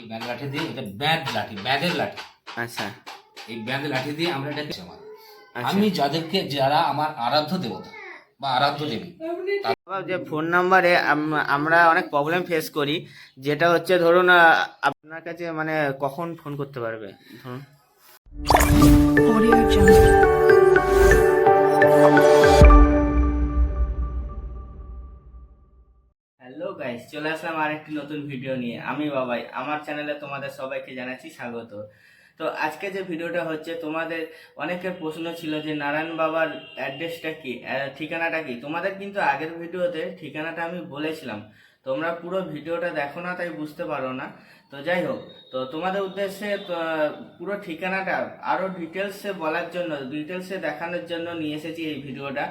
এই ব্যাঁধ লাঠি দিয়ে এটা ব্যাঁধ লাঠি ব্যাঁধের লাঠি। আচ্ছা। এই ব্যাঁধ লাঠি দিয়ে আমরা এটাকে আচ্ছা। আমি যাদেরকে যারা আমার আরাধ্য দেবতা বা আরাধ্য দেবী যে ফোন নাম্বারে আমরা অনেক প্রবলেম ফেস করি যেটা হচ্ছে ধরুন আপনার কাছে মানে কখন ফোন করতে পারবে? ধরুন। গাইস চলে আসলাম আরেকটি নতুন ভিডিও নিয়ে। আমি বাবাই, আমার চ্যানেলে তোমাদের সবাইকে জানাচ্ছি স্বাগত। তো আজকে যে ভিডিওটা হচ্ছে, তোমাদের অনেকের প্রশ্ন ছিল যে, নারায়ণ বাবার অ্যাড্রেসটা কি? ঠিকানাটা কি? তোমাদের কিন্তু আগের ভিডিওতে ঠিকানাটা আমি বলেছিলাম। তোমরা পুরো ভিডিওটা দেখো না, তাই বুঝতে পারো না। তো যাই হোক, তো তোমাদের উদ্দেশ্যে পুরো ঠিকানাটা আরও ডিটেলসে বলার জন্য ডিটেলসে দেখানোর জন্য নিয়ে এসেছি এই ভিডিওটা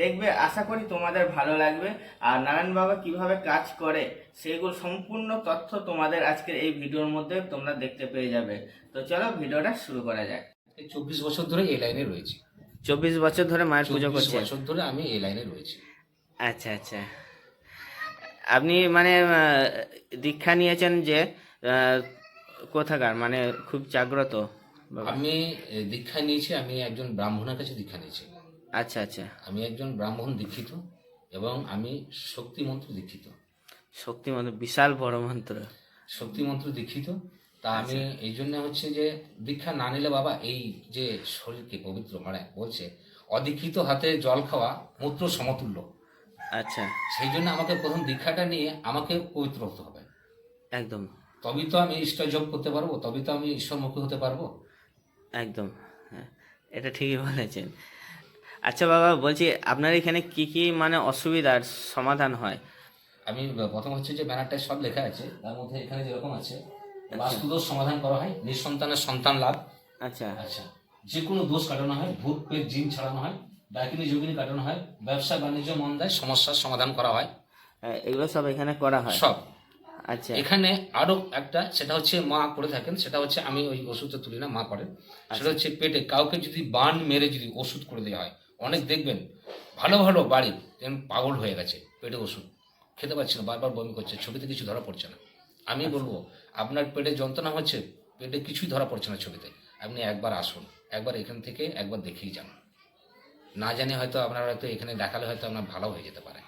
দেখবে আশা করি তোমাদের ভালো লাগবে। আর নারায়ণ বাবা কীভাবে কাজ করে সেগুলো সম্পূর্ণ তথ্য তোমাদের আজকের এই ভিডিওর মধ্যে তোমরা দেখতে পেয়ে যাবে। তো চলো ভিডিওটা শুরু করা যাক। চব্বিশ বছর ধরে এই লাইনে রয়েছি। চব্বিশ বছর ধরে মায়ের পুজো করছে বছর ধরে আমি এই লাইনে রয়েছি। আচ্ছা আচ্ছা। আপনি মানে দীক্ষা নিয়েছেন যে কোথাকার? মানে খুব জাগ্রত? আমি দীক্ষা নিয়েছি আমি একজন ব্রাহ্মণের কাছে দীক্ষা নিয়েছি। আচ্ছা আচ্ছা। আমি একজন ব্রাহ্মণ দীক্ষিত এবং আমি শক্তি মন্ত্র দীক্ষিত। শক্তি মন্ত্র বিশাল বড় মন্ত্র। শক্তি মন্ত্র দীক্ষিত। তা আমি এই জন্য হচ্ছে যে দীক্ষা না নিলে বাবা এই যে শরীরকে পবিত্র মানে বলছে অদীক্ষিত হাতে জল খাওয়া মূত্র সমতুল্য। আচ্ছা। সেই জন্য আমাকে প্রথম দীক্ষাটা নিয়ে আমাকে পবিত্র হতে হবে। একদম। তবেই তো আমি ঈশ্বর যোগ করতে পারব তবেই তো আমি ঈশ্বরমুখী হতে পারব। একদম। হ্যাঁ এটা ঠিকই বলেছেন। আচ্ছা বাবা বলছি আপনার এখানে কি কি মানে অসুবিধার সমাধান হয়? আমি প্রথম হচ্ছে যে ব্যানারটায় সব লেখা আছে তার মধ্যে এখানে যেরকম আছে বাস্তুদোষ সমাধান করা হয় নিঃসন্তানের সন্তান লাভ। আচ্ছা। আচ্ছা। যে কোনো দোষ কাটানো হয় ভূত পেট জিন ছাড়ানো হয় ডাকিনী যোগিনী কাটানো হয় ব্যবসা বাণিজ্য মন্দায় সমস্যার সমাধান করা হয়। হ্যাঁ, এগুলো সব এখানে করা হয়? সব। আচ্ছা। এখানে আরও একটা সেটা হচ্ছে মা করে থাকেন সেটা হচ্ছে আমি ওই ওষুধটা তুলি না মা করেন। সেটা হচ্ছে পেটে কাউকে যদি বান মেরে যদি ওষুধ করে দেওয়া হয় অনেক দেখবেন ভালো ভালো বাড়ি যেমন পাগল হয়ে গেছে পেটে ওষুধ খেতে পারছে না বারবার বমি করছে ছবিতে কিছু ধরা পড়ছে না। আমি বলব আপনার পেটে যন্ত্রণা হচ্ছে পেটে কিছুই ধরা পড়ছে না ছবিতে আপনি একবার আসুন একবার এখান থেকে একবার দেখেই যান। না জানি হয়তো আপনার হয়তো এখানে দেখালে হয়তো আপনার ভালো হয়ে যেতে পারে।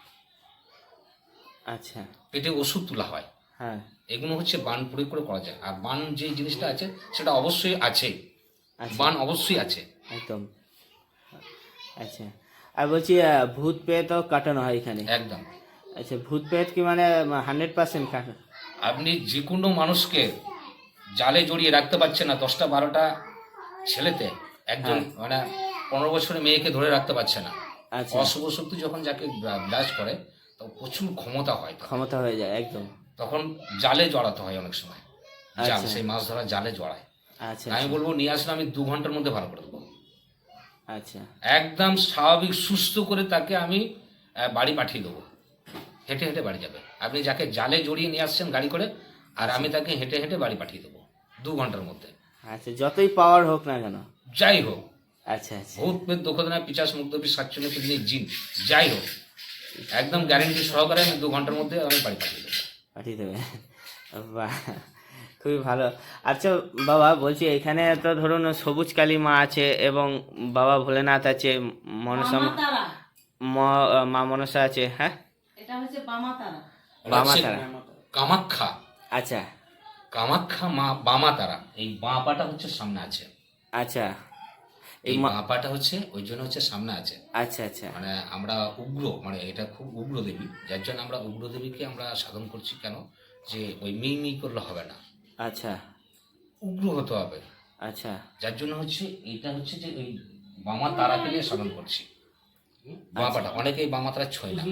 আচ্ছা। পেটে ওষুধ তোলা হয়। হ্যাঁ। এগুলো হচ্ছে বান প্রয়োগ করে করা যায়। আর বান যে জিনিসটা আছে সেটা অবশ্যই আছে। আচ্ছা। বান অবশ্যই আছে। একদম। আচ্ছা। আর বলছি ভূত পেতও কাটানো হয় এখানে? একদম। আচ্ছা ভূত পেত কি মানে হান্ড্রেড পার্সেন্ট কাটা আপনি যে কোনো মানুষকে জালে জড়িয়ে রাখতে পারছেন না দশটা বারোটা ছেলেতে একজন মানে পনেরো বছরের মেয়েকে ধরে রাখতে পারছে না। আচ্ছা। অশুভ শক্তি যখন যাকে ব্লাস করে তখন প্রচুর ক্ষমতা হয় ক্ষমতা হয়ে যায় একদম। তখন জালে জড়াতে হয় অনেক সময়। জাল আচ্ছা। সেই মাছ ধরা জালে জড়ায়। আচ্ছা আমি বলব নিয়ে আসলে আমি দু ঘণ্টার মধ্যে ভালো করে দেবো। আচ্ছা। একদম স্বাভাবিক সুস্থ করে তাকে আমি বাড়ি পাঠিয়ে দেবো। হেঁটে হেঁটে বাড়ি যাবে। আপনি যাকে জালে জড়িয়ে নিয়ে আসছেন গাড়ি করে আর আমি তাকে হেঁটে হেঁটে বাড়ি পাঠিয়ে দেবো দু ঘণ্টার মধ্যে। আচ্ছা যতই পাওয়ার হোক না কেন। যাই হোক। আচ্ছা আচ্ছা। ভূত পেট দোকানা পিচাস মুক্তবি সাতচল্লিশ পিছনে জিন যাই হোক। একদম গ্যারেন্টি সহকারে আমি দু ঘণ্টার মধ্যে আমি বাড়ি পাঠিয়ে দেবো। পাঠিয়ে দেবে। বাহ। খুবই ভালো। আচ্ছা বাবা বলছি এখানে তো ধরুন সবুজ কালী মা আছে এবং বাবা ভোলেনাথ আছে মনসা বামাতারা। ম- মা মনসা আছে হ্যাঁ? এটা হচ্ছে বামাতারা। বামা হচ্ছে তারা। কামাখ্যা। আচ্ছা। কামাখ্যা মা বামা তারা এই বাঁ পাটা হচ্ছে সামনে আছে। আচ্ছা। এই এই মা- বাঁ পাটা হচ্ছে ওই জন্য হচ্ছে সামনে আছে। আচ্ছা আচ্ছা। মানে আমরা উগ্র মানে এটা খুব উগ্র দেবী। যার জন্য আমরা উগ্র দেবীকে আমরা সাধন করছি কেন? যে ওই মিই মিই করলে হবে না। আচ্ছা। উগ্র হতে হবে। আচ্ছা। যার জন্য হচ্ছে এটা হচ্ছে যে ওই বামা তারাকে নিয়ে সাধন করছি। বামাটা অনেকেই বামা তারা ছয় না।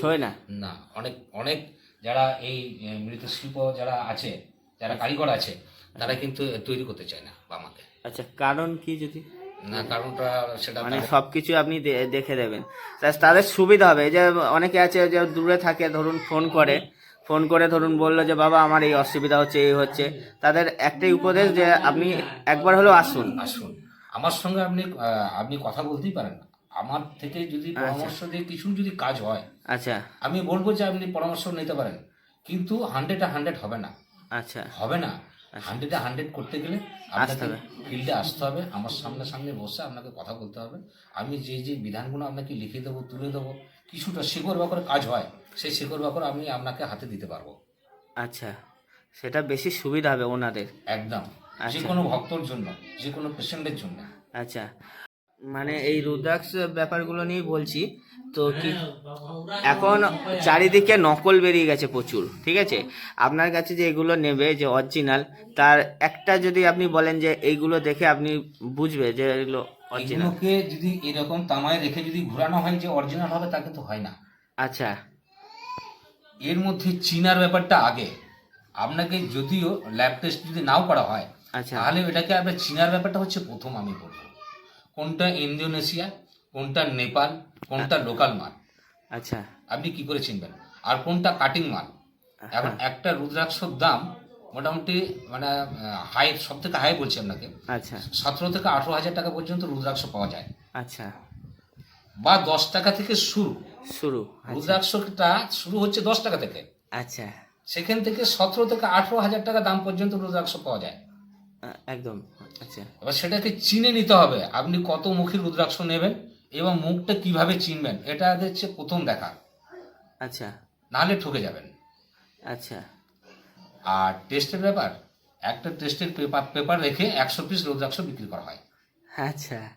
ছয় না? না অনেক অনেক যারা এই এ, মৃত শিল্প যারা আছে যারা কারিগর আছে তারা কিন্তু তৈরি করতে চায় না বামাকে। আচ্ছা কারণ কি যদি? না কারণটা সেটা মানে সবকিছু আপনি দেখে দেবেন। তাদের সুবিধা হবে। যে অনেকে আছে যে দূরে থাকে ধরুন ফোন করে। ফোন করে ধরুন বলল যে বাবা আমার এই অসুবিধা হচ্ছে এই হচ্ছে। তাদের একটাই উপদেশ যে আপনি একবার হলেও আসুন। আসুন। আমার সঙ্গে আপনি আপনি কথা বলতেই পারেন আমার থেকে যদি পরামর্শ দিয়ে কিছু যদি কাজ হয় আচ্ছা। আমি বলব যে আপনি পরামর্শ নিতে পারেন। কিন্তু হান্ড্রেড হান্ড্রেড হবে না। আচ্ছা। হবে না। হান্ড্রেডে হান্ড্রেড করতে গেলে আপনাকে হবে। ফিল্ডে আসতে হবে আমার সামনে সামনে বসে আপনাকে কথা বলতে হবে। আমি যে যে বিধানগুলো আপনাকে লিখে দেবো তুলে দেবো কিছুটা শেকড় বাকর কাজ হয় সেই শেকড় বাকর আমি আপনাকে হাতে দিতে পারব। আচ্ছা সেটা বেশি সুবিধা হবে ওনাদের। একদম। যে আচ্ছা। কোনো ভক্তর জন্য যে কোনো পেশেন্টের জন্য। আচ্ছা মানে এই রুদ্রাক্ষ ব্যাপারগুলো নিয়ে বলছি তো কি এখন চারিদিকে নকল বেরিয়ে গেছে প্রচুর ঠিক আছে? আপনার কাছে যে এগুলো নেবে যে অরিজিনাল তার একটা যদি আপনি বলেন যে এইগুলো দেখে আপনি বুঝবে যে এগুলো অরিজিনাল যদি এরকম তামায় রেখে যদি ঘোরানো হয় যে অরিজিনাল হবে তা কিন্তু হয় না। আচ্ছা। এর মধ্যে চিনার ব্যাপারটা আগে। আপনাকে যদিও ল্যাব টেস্ট যদি নাও করা হয় আচ্ছা। তাহলে এটাকে আপনার চিনার ব্যাপারটা হচ্ছে প্রথম আমি বলব। কোনটা ইন্দোনেশিয়া কোনটা নেপাল কোনটা লোকাল মাল? আচ্ছা। আপনি কি করে চিনবেন? আর কোনটা কাটিং মাল? এখন একটা রুদ্রাক্ষর দাম মোটামুটি মানে হাই সব থেকে হাই বলছি আপনাকে। আচ্ছা। সতেরো থেকে আঠেরো হাজার টাকা পর্যন্ত রুদ্রাক্ষ পাওয়া যায়। আচ্ছা। বা দশ টাকা থেকে শুরু। শুরু আচ্ছা। রুদ্রাক্ষটা শুরু হচ্ছে দশ টাকা থেকে। আচ্ছা। সেখান থেকে সতেরো থেকে আঠেরো হাজার টাকা দাম পর্যন্ত রুদ্রাক্ষ পাওয়া যায়। একদম আচ্ছা। এবার সেটাকে চিনে নিতে হবে আপনি কত মুখী রুদ্রাক্ষ নেবেন। এবং মুখটা কীভাবে চিনবেন এটা হচ্ছে প্রথম দেখা। আচ্ছা। নাহলে ঠকে যাবেন। আচ্ছা। আর টেস্টের ব্যাপার একটা টেস্টের পেপার পেপার রেখে একশো পিস রুদ্রাক্ষ বিক্রি করা হয়। আচ্ছা।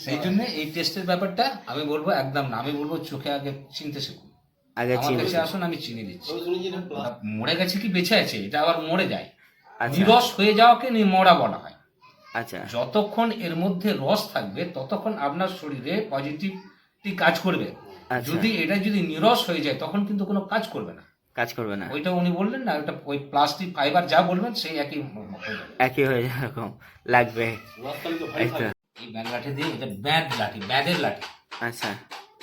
সেই জন্য এই টেস্টের ব্যাপারটা আমি বলব একদম না আমি বলব চোখে আগে চিনতে শিখুন। আগে আমার কাছে আসুন আমি চিনি দিচ্ছি। মরে গেছে কি বেঁচে আছে এটা আবার মরে যায়। আচ্ছা। নিরস হয়ে যাওয়াকে মরা বলা হয়। আচ্ছা। যতক্ষণ এর মধ্যে রস থাকবে ততক্ষণ আপনার শরীরে পজিটিভটি কাজ করবে। আচ্ছা। যদি এটা যদি নিরস হয়ে যায় তখন কিন্তু কোনো কাজ করবে না। কাজ করবে না। ওইটা উনি বললেন না ওইটা ওই প্লাস্টিক ফাইবার যা বলবেন সেই একই একই হয়ে যাবে এরকম লাগবে। এই তো। লাঠি দিয়ে এটা ব্যাঁদ লাঠি ব্যাঁদের লাঠি। আচ্ছা।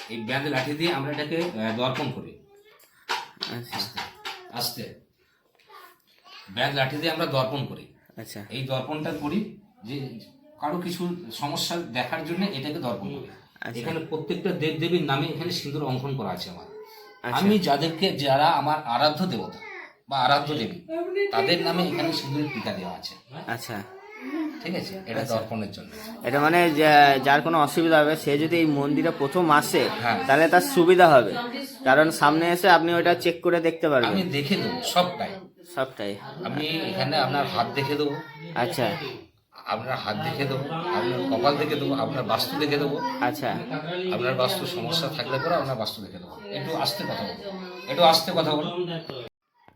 এই ব্যাঁদ লাঠি দিয়ে আমরা এটাকে দর্পণ করি। আচ্ছা। আস্তে আস্তে। লাঠি দিয়ে আমরা দর্পণ করি। আচ্ছা। এই দর্পণটা করি যে কারও কিছু সমস্যা দেখার জন্য এটাকে দর্পণ করি। আচ্ছা। এখানে প্রত্যেকটা দেব দেবীর নামে এখানে সিঁদুর অঙ্কন করা আছে আমার। আচ্ছা। আমি যাদেরকে যারা আমার আরাধ্য দেবতা বা আরাধ্য দেবী তাদের নামে এখানে সিঁদুরের টিকা দেওয়া আছে। আচ্ছা। ঠিক আছে? এটা দর্পণের জন্য। এটা মানে যার কোনো অসুবিধা হবে সে যদি এই মন্দিরে প্রথম আসে হ্যাঁ। তাহলে তার সুবিধা হবে। কারণ সামনে এসে আপনি ওটা চেক করে দেখতে আমি পারবেন দেখে দেবো সবটাই। সবটাই। আমি এখানে আপনার হাত দেখে দেবো। আচ্ছা। আপনার হাত দেখে দেবো আপনার কপাল দেখে দেবো আপনার বাস্তু দেখে দেবো। আচ্ছা। আপনার বাস্তু সমস্যা থাকলে পরে আপনার বাস্তু দেখে দেবো। একটু আস্তে কথা বলুন একটু আস্তে কথা বলুন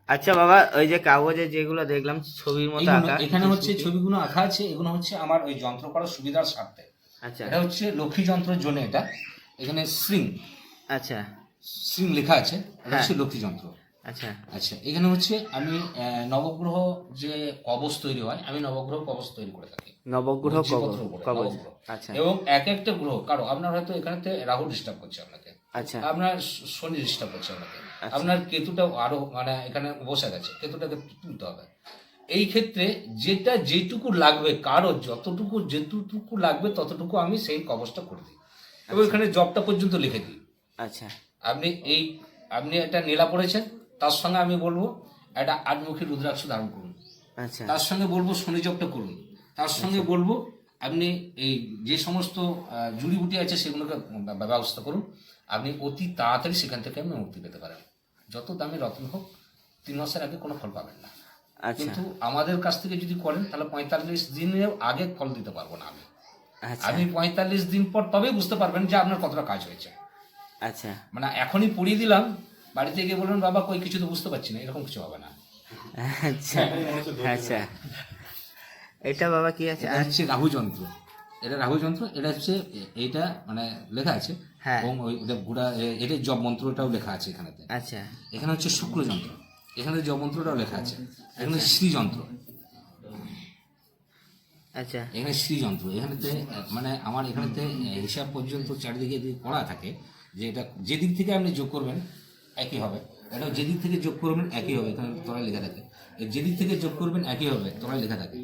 আচ্ছা বাবা ওই যে কাগজে যেগুলো দেখলাম ছবির মতো আঁকা। এখানে হচ্ছে ছবিগুলো আঁকা আছে এগুলো হচ্ছে আমার ওই যন্ত্র করার সুবিধার স্বার্থে। আচ্ছা। এটা হচ্ছে লক্ষ্মী যন্ত্রের জন্য এটা। এখানে শ্রিং আচ্ছা। শ্রিং লেখা আছে এটা হচ্ছে হ্যাঁ। লক্ষ্মী যন্ত্র। আচ্ছা। আচ্ছা এখানে হচ্ছে আমি নবগ্রহ যে কবচ তৈরি হয় আমি নবগ্রহ কবচ তৈরি করে থাকি। নবগ্রহ কবচ। আচ্ছা। এবং এক একটা গ্রহ কারও আপনার হয়তো এখানেতে রাহু ডিস্টার্ব করছে আপনাকে। আচ্ছা। আপনার শনি ডিস্টার্ব করছে আপনাকে। আপনার কেতুটা আরও মানে এখানে বসে গেছে কেতুটাকে তুলতে হবে। এই ক্ষেত্রে যেটা যেটুকু লাগবে কারও যতটুকু যেটুকু লাগবে ততটুকু আমি সেই কবচটা করে দিই। এবং এখানে জবটা পর্যন্ত লিখে দিই। আচ্ছা। আপনি এই আপনি একটা নীলা পড়েছেন? তার সঙ্গে আমি বলব একটা আটমুখী রুদ্রাক্ষ ধারণ করুন। আচ্ছা। তার সঙ্গে বলব শনি করুন। তার সঙ্গে বলব আপনি এই যে সমস্ত জুড়িবুটি আছে সেগুলোকে ব্যবস্থা করুন। আপনি অতি তাড়াতাড়ি সেখান থেকে আপনি মুক্তি পেতে পারেন। যত দামি রত্ন হোক তিন মাসের আগে কোনো ফল পাবেন না। আচ্ছা। কিন্তু আমাদের কাছ থেকে যদি করেন তাহলে পঁয়তাল্লিশ দিনের আগে ফল দিতে পারব না আমি। আচ্ছা। আপনি পঁয়তাল্লিশ দিন পর তবেই বুঝতে পারবেন যে আপনার কতটা কাজ হয়েছে। আচ্ছা। মানে এখনই পড়িয়ে দিলাম বাড়িতে গিয়ে বলবেন বাবা কই কিছু তো বুঝতে পারছি না এরকম কিছু হবে না। আচ্ছা আচ্ছা। এটা বাবা কি আছে? এটা হচ্ছে রাহু যন্ত্র। এটা রাহু যন্ত্র এটা হচ্ছে এইটা মানে লেখা আছে। হ্যাঁ। এবং ওই গুড়া এ- এটার জব মন্ত্রটাও লেখা আছে এখানেতে। আচ্ছা। এখানে হচ্ছে শুক্র যন্ত্র। এখানে জব মন্ত্রটাও লেখা আছে। এখানে শ্রী যন্ত্র। আচ্ছা। এখানে শ্রী যন্ত্র। এখানেতে মানে আমার এখানেতে হিসাব পর্যন্ত চারিদিকে যদি করা থাকে যে এটা যেদিক থেকে আপনি যোগ করবেন একই হবে। এটা যেদিক থেকে যোগ করবেন একই হবে এখানে তলায় লেখা থাকে। যেদিক থেকে যোগ করবেন একই হবে তলায় লেখা থাকে।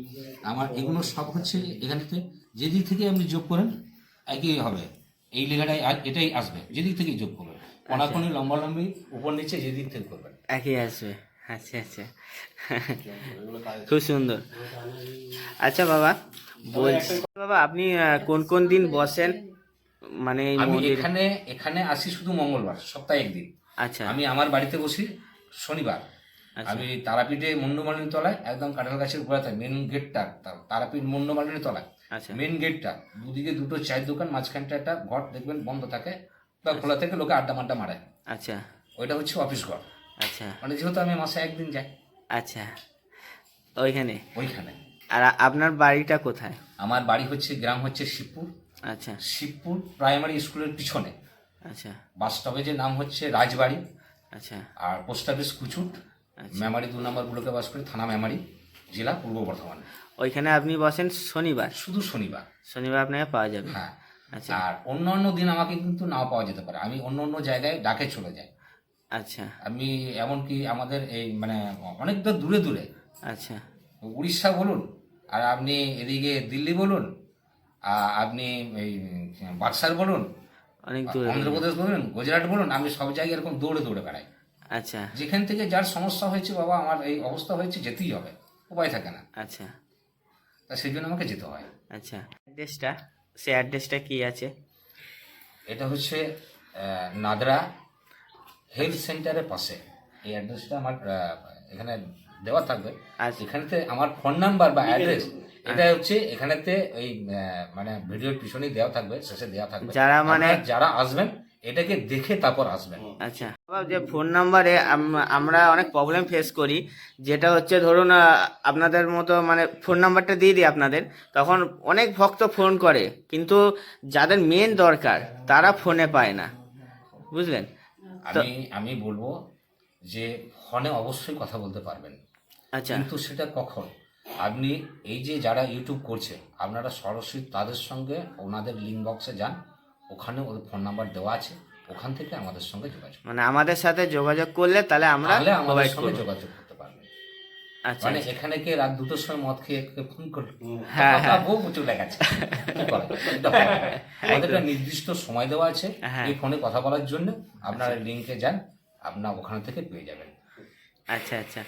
আমার এগুলো সব হচ্ছে এখানেতে যে দিক থেকে আপনি যোগ করেন একই হবে। এই লেখাটাই এটাই আসবে যেদিক থেকে যোগ করবেন। কোনাকুনি লম্বা লম্বি উপর নিচে যেদিক থেকে করবেন। একই আসবে। আচ্ছা আচ্ছা। খুব সুন্দর। আচ্ছা বাবা বলছি। বাবা আপনি কোন কোন দিন বসেন? মানে আমি এখানে এখানে আসি শুধু মঙ্গলবার সপ্তাহে একদিন। আচ্ছা। আমি আমার বাড়িতে বসি শনিবার। আচ্ছা। আমি তারাপীঠে মুন্ডমালিনী তলায় একদম কাঁঠাল গাছের গোড়াতে মেন গেটটা তারাপীঠ মুন্ডমালিনী তলায় আচ্ছা। মেন গেটটা দুদিকে দুটো চায়ের দোকান মাঝখানটা একটা ঘর দেখবেন বন্ধ থাকে বা খোলা থেকে লোকে আড্ডা মাড্ডা মারে। আচ্ছা। ওইটা হচ্ছে অফিস ঘর। আচ্ছা। মানে যেহেতু আমি মাসে একদিন যাই। আচ্ছা। ওইখানে? ওইখানে। আর আপনার বাড়িটা কোথায়? আমার বাড়ি হচ্ছে গ্রাম হচ্ছে শিবপুর। আচ্ছা। শিবপুর প্রাইমারি স্কুলের পিছনে। আচ্ছা। বাস স্টপেজের নাম হচ্ছে রাজবাড়ি। আচ্ছা। আর পোস্ট অফিস কুচুট। আচ্ছা। মেমারি দু নম্বর ব্লকে বাস করি থানা মেমারি জেলা পূর্ব বর্ধমান। ওইখানে আপনি বসেন শনিবার? শুধু শনিবার। শনিবার আপনাকে পাওয়া যাবে। হ্যাঁ। আচ্ছা। আর অন্য অন্য দিন আমাকে কিন্তু নাও পাওয়া যেতে পারে। আমি অন্য অন্য জায়গায় ডাকে চলে যাই। আচ্ছা। আমি এমনকি আমাদের এই মানে অনেকটা দূরে দূরে। আচ্ছা। উড়িষ্যা বলুন আর আপনি এদিকে দিল্লি বলুন আপনি এই বাক্সার বলুন অনেক দূরে অন্ধ্রপ্রদেশ বলুন গুজরাট বলুন আমি সব জায়গায় এরকম দৌড়ে দৌড়ে বেড়াই। আচ্ছা। যেখান থেকে যার সমস্যা হয়েছে বাবা আমার এই অবস্থা হয়েছে যেতেই হবে উপায় থাকে না। আচ্ছা। তা সেই জন্য আমাকে যেতে হয়। আচ্ছা অ্যাড্রেসটা সে অ্যাড্রেসটা কি আছে? এটা হচ্ছে নাদরা হেলথ সেন্টারের পাশে। এই অ্যাড্রেসটা আমার এখানে দেওয়া থাকবে। আচ্ছা। এখানেতে আমার ফোন নাম্বার বা অ্যাড্রেস এটা হচ্ছে এখানেতে ওই মানে ভিডিওর পিছনেই দেওয়া থাকবে শেষে দেওয়া থাকবে। যারা মানে- যারা আসবেন এটাকে দেখে তারপর আসবেন। আচ্ছা যে ফোন নাম্বারে আমরা অনেক প্রবলেম ফেস করি যেটা হচ্ছে ধরুন আপনাদের মতো মানে ফোন নাম্বারটা দিয়ে দিই আপনাদের তখন অনেক ভক্ত ফোন করে কিন্তু যাদের মেন দরকার তারা ফোনে পায় না। বুঝলেন? আমি আমি বলব যে ফোনে অবশ্যই কথা বলতে পারবেন। আচ্ছা। কিন্তু সেটা কখন? আপনি এই যে যারা ইউটিউব করছে আপনারা সরাসরি তাদের সঙ্গে ওনাদের লিঙ্ক বক্সে যান ওখানে ওদের ফোন নাম্বার দেওয়া আছে ওখান থেকে আমাদের সঙ্গে যোগাযোগ মানে আমাদের সাথে যোগাযোগ করলে তাহলে আমরা তাহলে আমাদের সঙ্গে যোগাযোগ করতে পারবেন। আচ্ছা মানে এখানে কে রাত দুটোর সময় মদ খেয়ে ফোন করল? না। আমাদের একটা নির্দিষ্ট সময় দেওয়া আছে হ্যাঁ। এই ফোনে কথা বলার জন্য। আপনারা লিঙ্কে যান আপনার ওখান থেকে পেয়ে যাবেন। আচ্ছা আচ্ছা।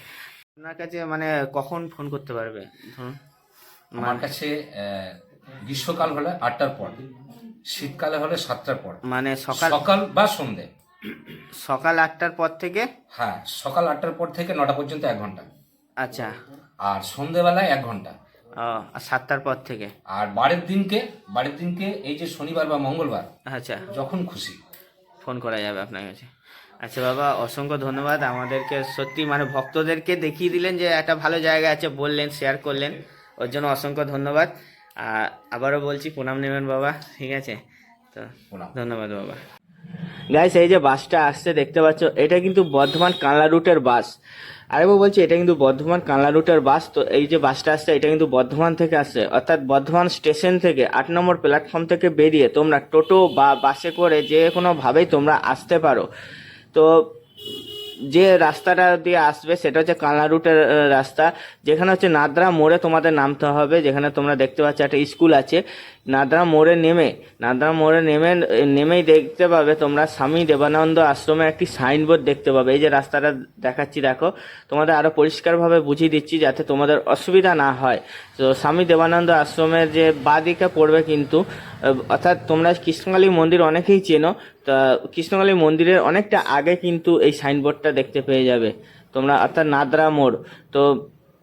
আপনার কাছে মানে কখন ফোন করতে পারবে? ধরুন আমার কাছে গ্রীষ্মকাল হলে আটটার পর শীতকালে হলে সাতটার পর। মানে সকাল সকাল বা সন্ধে। সকাল আটটার পর থেকে? হ্যাঁ সকাল আটটার পর থেকে নটা পর্যন্ত এক ঘণ্টা। আচ্ছা। আর সন্ধেবেলায় এক ঘণ্টা। আর সাতটার পর থেকে? আর বারের দিনকে বারের দিনকে এই যে শনিবার বা মঙ্গলবার আচ্ছা। যখন খুশি। ফোন করা যাবে আপনার কাছে? আচ্ছা বাবা অসংখ্য ধন্যবাদ। আমাদেরকে সত্যি মানে ভক্তদেরকে দেখিয়ে দিলেন যে একটা ভালো জায়গা আছে বললেন শেয়ার করলেন। ওর জন্য অসংখ্য ধন্যবাদ। আর আবারও বলছি প্রণাম নেবেন বাবা ঠিক আছে? তো। ধন্যবাদ বাবা। গাইস এই যে বাসটা আসছে দেখতে পাচ্ছ এটা কিন্তু বর্ধমান কানলা রুটের বাস। আরেকবার বলছি এটা কিন্তু বর্ধমান কানলা রুটের বাস। তো এই যে বাসটা আসছে এটা কিন্তু বর্ধমান থেকে আসছে। অর্থাৎ বর্ধমান স্টেশন থেকে আট নম্বর প্ল্যাটফর্ম থেকে বেরিয়ে তোমরা টোটো বা বাসে করে যে কোনোভাবেই তোমরা আসতে পারো। তো যে রাস্তাটা দিয়ে আসবে সেটা হচ্ছে কালা রুটের রাস্তা। যেখানে হচ্ছে নাদরা মোড়ে তোমাদের নামতে হবে, যেখানে তোমরা দেখতে পাচ্ছ একটা স্কুল আছে। নাদরা মোড়ে নেমে, নাদরা মোড়ে নেমে, নেমেই দেখতে পাবে তোমরা স্বামী দেবানন্দ আশ্রমে একটি সাইনবোর্ড দেখতে পাবে। এই যে রাস্তাটা দেখাচ্ছি, দেখো। তোমাদের আরও পরিষ্কারভাবে বুঝিয়ে দিচ্ছি যাতে তোমাদের অসুবিধা না হয়। তো স্বামী দেবানন্দ আশ্রমের যে বাদিকে পড়বে কিন্তু, অর্থাৎ তোমরা কৃষ্ণকালী মন্দির অনেকেই চেনো, তা কৃষ্ণকালী মন্দিরের অনেকটা আগে কিন্তু এই সাইনবোর্ডটা দেখতে পেয়ে যাবে। তোমরা, অর্থাৎ নাদরা মোড়। তো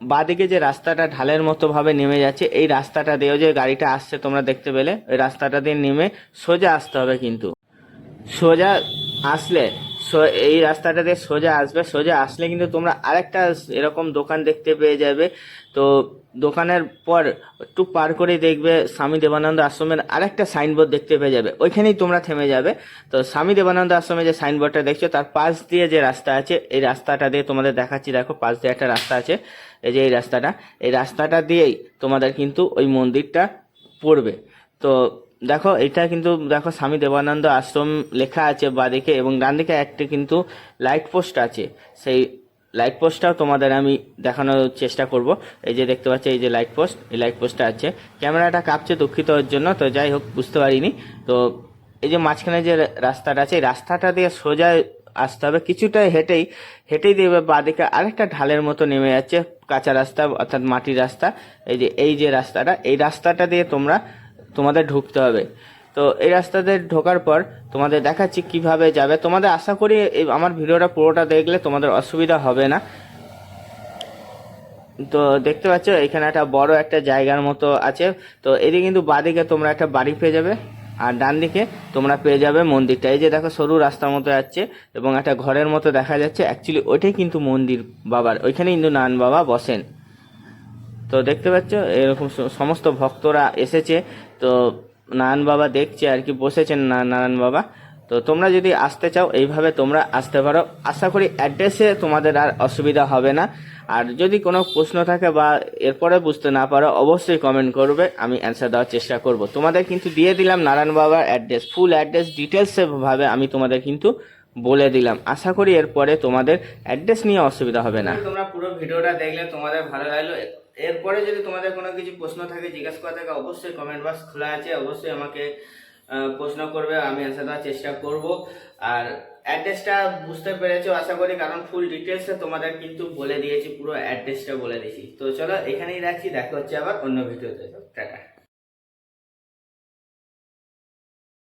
বাদিকে যে রাস্তাটা ঢালের মতো ভাবে নেমে যাচ্ছে, এই রাস্তাটা দিয়েও যে গাড়িটা আসছে, তোমরা দেখতে পেলে, ওই রাস্তাটা দিয়ে নেমে সোজা আসতে হবে কিন্তু। সোজা আসলে সো- এই রাস্তাটা দিয়ে সোজা আসবে, সোজা আসলে কিন্তু তোমরা আরেকটা এরকম দোকান দেখতে পেয়ে যাবে। তো দোকানের পর একটু পার করে দেখবে স্বামী দেবানন্দ আশ্রমের আরেকটা সাইনবোর্ড দেখতে পেয়ে যাবে। ওইখানেই তোমরা থেমে যাবে। তো স্বামী দেবানন্দ আশ্রমে যে সাইনবোর্ডটা দেখছ, তার পাশ দিয়ে যে রাস্তা আছে, এই রাস্তাটা দিয়ে তোমাদের দেখাচ্ছি, দেখো পাশ দিয়ে একটা রাস্তা আছে, এই যে এই রাস্তাটা। এই রাস্তাটা দিয়েই তোমাদের কিন্তু ওই মন্দিরটা পড়বে। তো দেখো, এটা কিন্তু দেখো স্বামী দেবানন্দ আশ্রম লেখা আছে বাদিকে এবং ডান দিকে একটি কিন্তু লাইট পোস্ট আছে। সেই লাইট পোস্টটাও তোমাদের আমি দেখানোর চেষ্টা করব। এই যে দেখতে পাচ্ছি, এই যে লাইট পোস্ট, এই লাইট পোস্টটা আছে। ক্যামেরাটা কাঁপছে দুঃখিত জন্য, তো যাই হোক, বুঝতে পারিনি। তো এই যে মাঝখানে যে রাস্তাটা আছে, এই রাস্তাটা দিয়ে সোজা আসতে হবে। কিছুটা হেঁটেই হেঁটেই দেবে বাদিকে আরেকটা ঢালের মতো নেমে যাচ্ছে, কাঁচা রাস্তা অর্থাৎ মাটির রাস্তা। এই যে এই যে রাস্তাটা, এই রাস্তাটা দিয়ে তোমরা তোমাদের ঢুকতে হবে। তো এই রাস্তাতে ঢোকার পর তোমাদের দেখাচ্ছি কীভাবে যাবে। তোমাদের আশা করি আমার ভিডিওটা পুরোটা দেখলে তোমাদের অসুবিধা হবে না। তো দেখতে পাচ্ছ, এখানে একটা বড় একটা জায়গার মতো আছে। তো এদিকে কিন্তু বাদিকে তোমরা একটা বাড়ি পেয়ে যাবে আর ডান দিকে তোমরা পেয়ে যাবে মন্দিরটা। এই যে দেখো, সরু রাস্তার মতো যাচ্ছে এবং একটা ঘরের মতো দেখা যাচ্ছে। অ্যাকচুয়ালি ওইটাই কিন্তু মন্দির বাবার। ওইখানে কিন্তু নান বাবা বসেন। তো দেখতে পাচ্ছ, এরকম সমস্ত ভক্তরা এসেছে। তো নারায়ণ বাবা দেখছে আর কি, বসেছেন নারায়ণ বাবা। তো তোমরা যদি আসতে চাও, এইভাবে তোমরা আসতে পারো। আশা করি অ্যাড্রেসে তোমাদের আর অসুবিধা হবে না। আর যদি কোনো প্রশ্ন থাকে বা এরপরে বুঝতে না পারো, অবশ্যই কমেন্ট করবে, আমি অ্যান্সার দেওয়ার চেষ্টা করব। তোমাদের কিন্তু দিয়ে দিলাম নারায়ণ বাবার অ্যাড্রেস ফুল অ্যাড্রেস ডিটেলসে ভাবে আমি তোমাদের কিন্তু বলে দিলাম। আশা করি এরপরে তোমাদের অ্যাড্রেস নিয়ে অসুবিধা হবে না। তোমরা পুরো ভিডিওটা দেখলে তোমাদের ভালো লাগল। এরপরে যদি তোমাদের কোনো কিছু প্রশ্ন থাকে, জিজ্ঞাসা করা থাকে, অবশ্যই কমেন্ট বক্স খোলা আছে, অবশ্যই আমাকে প্রশ্ন করবে, আমি অ্যান্সার দেওয়ার চেষ্টা করব। আর অ্যাড্রেসটা বুঝতে পেরেছ, আশা করি, কারণ ফুল ডিটেলসে তোমাদের কিন্তু বলে দিয়েছি, পুরো অ্যাড্রেসটা বলে দিয়েছি। তো চলো, এখানেই রাখছি, দেখা হচ্ছে আবার অন্য ভিডিওতে। টাটা।